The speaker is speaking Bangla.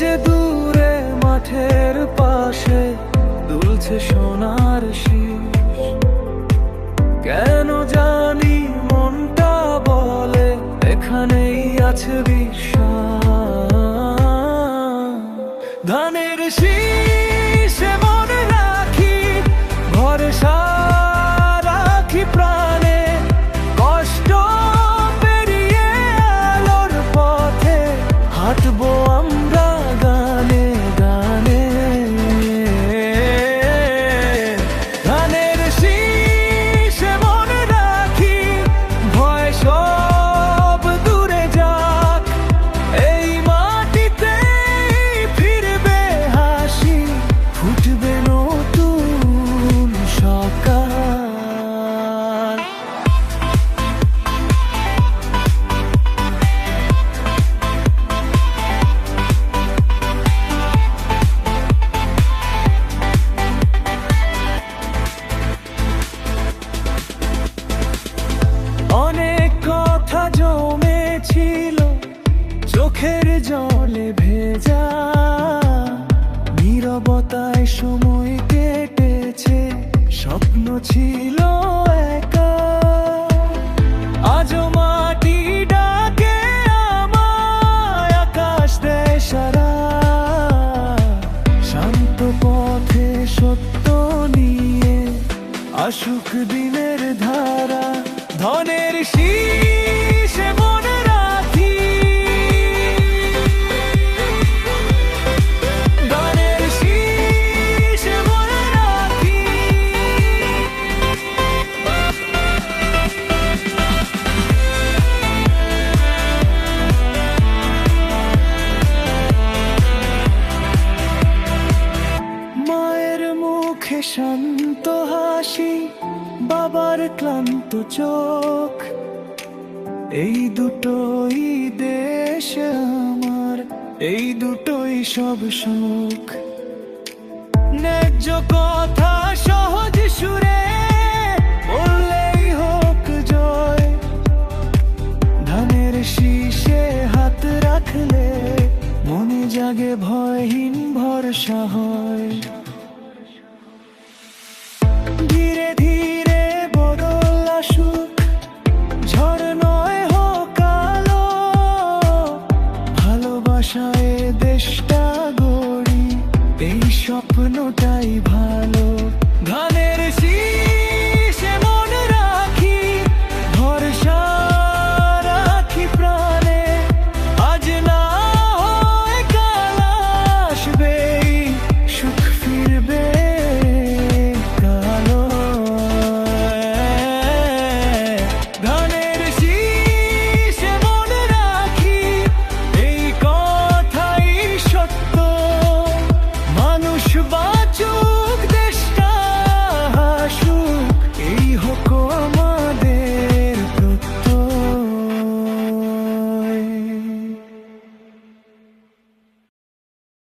যে দূরে মাঠের পাশে দুলছে সোনার শীষ। কেন জানি মনটা বলে এখানেই আছে জলে ভেজা, নীরবতায় সময় কেটেছে, স্বপ্ন ছিল একা। ডাকে সারা। শান্ত পথে সত্য নিয়ে দিনের ধারা, ধনের শীষে শান্ত হাসি, বাবার ক্লান্ত চোখ। এই দুটোই দেশ আমার, এই দুটোই সব সুখ। ন্যায্য কথা সহজ সুরে বললেই হোক জয়। হাত রাখলে মনে জাগে ভয়হীন ভরসা হয়।